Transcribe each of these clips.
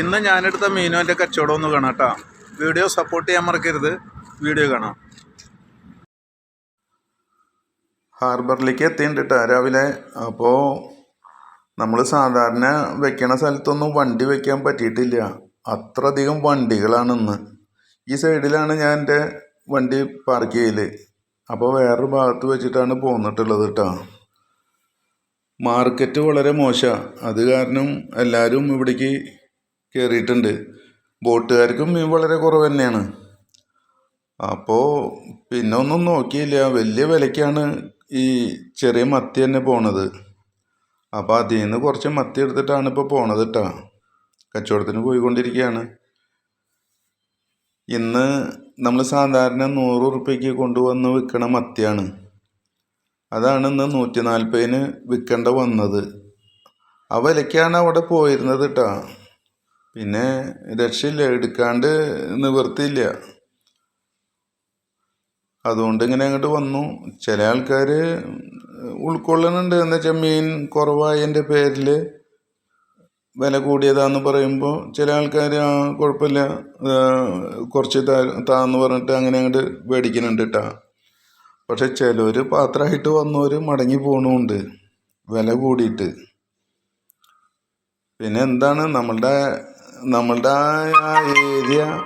ഇന്ന് ഞാനെടുത്ത മീനുവിന്റെ കച്ചവടം ഒന്ന് കാണാം കേട്ടോ. വീഡിയോ സപ്പോർട്ട് ചെയ്യാൻ മറക്കരുത്. വീഡിയോ കാണാം. ഹാർബറിലേക്ക് എത്തിയിട്ടുണ്ട് രാവിലെ. അപ്പോൾ നമ്മൾ സാധാരണ വെക്കണ സ്ഥലത്തൊന്നും വണ്ടി വെക്കാൻ പറ്റിയിട്ടില്ല. അത്രയധികം വണ്ടികളാണ് ഇന്ന്. ഈ സൈഡിലാണ് ഞാൻ എന്റെ വണ്ടി പാർക്ക് ചെയ്യൽ. അപ്പോൾ വേറൊരു ഭാഗത്ത് വെച്ചിട്ടാണ് പോന്നിട്ടുള്ളത് കേട്ടോ മാർക്കറ്റ് വളരെ മോശമാണ് അത് കാരണം എല്ലാവരും ഇവിടേക്ക് കയറിയിട്ടുണ്ട് ബോട്ടുകാർക്കും മീൻ വളരെ കുറവ് തന്നെയാണ്. അപ്പോൾ പിന്നെ ഒന്നും നോക്കിയില്ല. വലിയ വിലയ്ക്കാണ് ഈ ചെറിയ മത്തി തന്നെ പോണത്. അപ്പോൾ അതിൽ നിന്ന് കുറച്ച് മത്തി എടുത്തിട്ടാണ് ഇപ്പോൾ പോണത് കേട്ടോ കച്ചവടത്തിന് പോയിക്കൊണ്ടിരിക്കുകയാണ് ഇന്ന് നമ്മൾ സാധാരണ നൂറ് ഉറുപ്പ്യക്ക് കൊണ്ടുവന്ന് വിൽക്കണ മത്തിയാണ്. അതാണ് ഇന്ന് നൂറ്റി നാൽപ്പതിന് വിൽക്കേണ്ട വന്നത്. ആ വിലയ്ക്കാണ് അവിടെ പോയിരുന്നത് കേട്ടോ പിന്നെ രക്ഷയില്ല എടുക്കാണ്ട് നിവർത്തിയില്ല. അതുകൊണ്ട് ഇങ്ങനെ അങ്ങോട്ട് വന്നു. ചില ആൾക്കാർ ഉൾക്കൊള്ളുന്നുണ്ട് എന്ന് വെച്ചാൽ മീൻ കുറവായതിന്റെ പേരിൽ വില കൂടിയതാന്ന് പറയുമ്പോൾ ചില ആൾക്കാർ ആ കുഴപ്പമില്ല. കുറച്ച് താന്ന് പറഞ്ഞിട്ട് അങ്ങനെ അങ്ങോട്ട് മേടിക്കുന്നുണ്ട് കേട്ടോ പക്ഷെ ചിലർ പാത്രമായിട്ട് വന്നവർ മടങ്ങി പോകണമുണ്ട് വില കൂടിയിട്ട്. പിന്നെ എന്താണ്? നമ്മളുടെ നമ്മളുടെ ആ ഏരിയ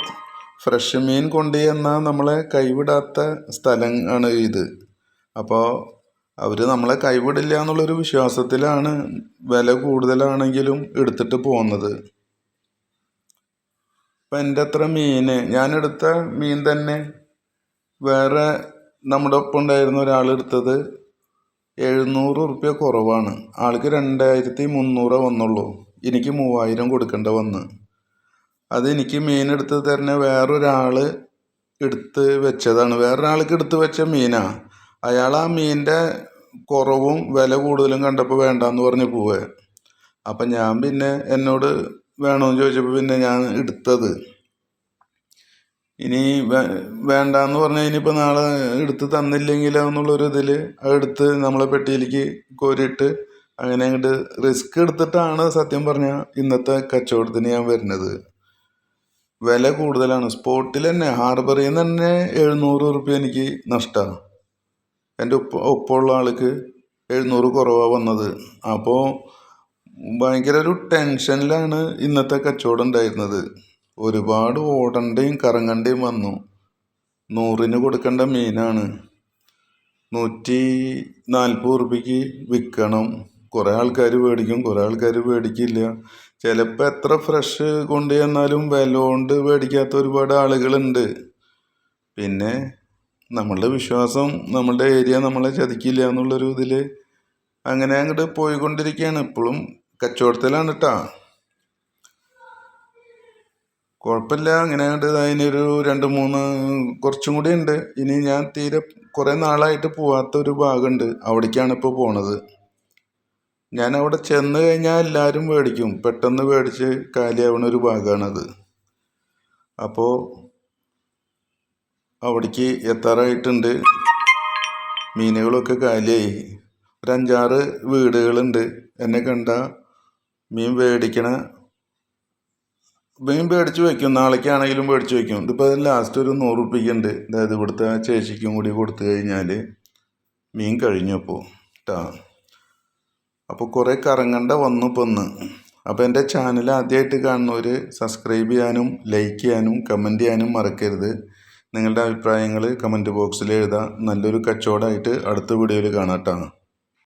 ഫ്രഷ് മീൻ കൊണ്ടുചെന്നാൽ നമ്മളെ കൈവിടാത്ത സ്ഥലം ആണ് ഇത്. അപ്പോൾ അവർ നമ്മളെ കൈവിടില്ല എന്നുള്ളൊരു വിശ്വാസത്തിലാണ് വില കൂടുതലാണെങ്കിലും എടുത്തിട്ട് പോകുന്നത്. ഇപ്പം എന്റെ അത്ര മീൻ ഞാനെടുത്ത മീൻ തന്നെ വേറെ നമ്മുടെ ഒപ്പം ഉണ്ടായിരുന്ന ഒരാൾ എടുത്തത് എഴുന്നൂറ് ഉറുപ്പ്യ കുറവാണ്. ആൾക്ക് രണ്ടായിരത്തി മുന്നൂറ് വന്നുള്ളൂ. എനിക്ക് മൂവായിരം കൊടുക്കേണ്ട വന്ന്. അത് എനിക്ക് മീൻ എടുത്ത് തരുന്ന വേറൊരാൾ എടുത്ത് വെച്ചതാണ്. വേറൊരാൾക്ക് എടുത്ത് വെച്ച മീനാ. അയാൾ ആ മീനിന്റെ കുറവും വില കൂടുതലും കണ്ടപ്പോൾ വേണ്ടാന്ന് പറഞ്ഞ് പോവേ. അപ്പം ഞാൻ പിന്നെ എന്നോട് വേണമെന്ന് ചോദിച്ചപ്പോൾ പിന്നെ ഞാൻ എടുത്തത്. ഇനി വേണ്ടാന്ന് പറഞ്ഞാൽ ഇനിയിപ്പോൾ നാളെ എടുത്ത് തന്നില്ലെങ്കിലോ എന്നുള്ളൊരു ഇതിൽ എടുത്ത് നമ്മളെ പെട്ടിയിലേക്ക് കോരിയിട്ട് അങ്ങനെ അങ്ങോട്ട് റിസ്ക് എടുത്തിട്ടാണ് സത്യം പറഞ്ഞാൽ ഇന്നത്തെ കച്ചവടത്തിന് ഞാൻ വരുന്നത്. വില കൂടുതലാണ്. സ്പോട്ടിൽ തന്നെ ഹാർബറിൽ നിന്ന് തന്നെ എഴുന്നൂറ് ഉറുപ്പ്യ എനിക്ക് നഷ്ടമാണ് എന്റെ ഒപ്പം ഒപ്പമുള്ള ആൾക്ക് എഴുന്നൂറ് കുറവാണ് വന്നത്. അപ്പോൾ ഭയങ്കര ഒരു ടെൻഷനിലാണ് ഇന്നത്തെ കച്ചവടം ഉണ്ടായിരുന്നത്. ഒരുപാട് ഓടണ്ടയും കറങ്ങണ്ടയും വന്നു. നൂറിന് കൊടുക്കേണ്ട മീനാണ്. നൂറ്റി നാൽപ്പത് ഉറുപ്പ്യക്ക് വിൽക്കണം. കുറേ ആൾക്കാർ മേടിക്കും കുറേ ആൾക്കാർ മേടിക്കില്ല. ചിലപ്പോൾ എത്ര ഫ്രഷ് കൊണ്ട് ചെന്നാലും വില കൊണ്ട് മേടിക്കാത്ത ഒരുപാട് ആളുകളുണ്ട്. പിന്നെ നമ്മളുടെ വിശ്വാസം നമ്മളുടെ ഏരിയ നമ്മളെ ചതിക്കില്ല എന്നുള്ളൊരു ഇതിൽ അങ്ങനെ അങ്ങോട്ട് പോയിക്കൊണ്ടിരിക്കുകയാണ് ഇപ്പോഴും കച്ചവടത്തിലാണ് കേട്ടോ കുഴപ്പമില്ല അങ്ങനെ അങ്ങോട്ട് അതിനൊരു രണ്ട് മൂന്ന് കുറച്ചും കൂടി ഉണ്ട്. ഇനി ഞാൻ തീരെ കുറേ നാളായിട്ട് പോവാത്ത ഒരു ഭാഗമുണ്ട് അവിടേക്കാണ് ഇപ്പോൾ പോണത്. ഞാൻ അവിടെ ചെന്ന് കഴിഞ്ഞാൽ എല്ലാവരും മേടിക്കും. പെട്ടെന്ന് മേടിച്ച് കാലിയാവുന്ന ഒരു ഭാഗമാണത് അപ്പോൾ അവിടേക്ക് എത്താറായിട്ടുണ്ട്. മീനുകളൊക്കെ കാലിയായി. ഒരു അഞ്ചാറ് വീടുകളുണ്ട്. എന്നെ കണ്ട മീൻ മേടിക്കണ മീൻ മേടിച്ച് വയ്ക്കും നാളേക്കാണെങ്കിലും മേടിച്ച് വയ്ക്കും ഇതിപ്പോൾ ലാസ്റ്റ് ഒരു നൂറ് ഉറുപ്പിക്കുണ്ട് അതായത് ഇവിടുത്തെ ചേച്ചിക്കും കൂടി കൊടുത്തു കഴിഞ്ഞാൽ മീൻ കഴിഞ്ഞപ്പോൾ കേട്ടോ അപ്പോൾ കുറേ കറങ്ങണ്ട വന്നു പൊന്ന് അപ്പോൾ എന്റെ ചാനൽ ആദ്യമായിട്ട് കാണുന്നവർ സബ്സ്ക്രൈബ് ചെയ്യാനും ലൈക്ക് ചെയ്യാനും കമന്റ് ചെയ്യാനും മറക്കരുത്. നിങ്ങളുടെ അഭിപ്രായങ്ങൾ കമന്റ് ബോക്സിൽ എഴുതാം. നല്ലൊരു കച്ചവടമായിട്ട് അടുത്ത വീഡിയോയിൽ കാണാം കേട്ടോ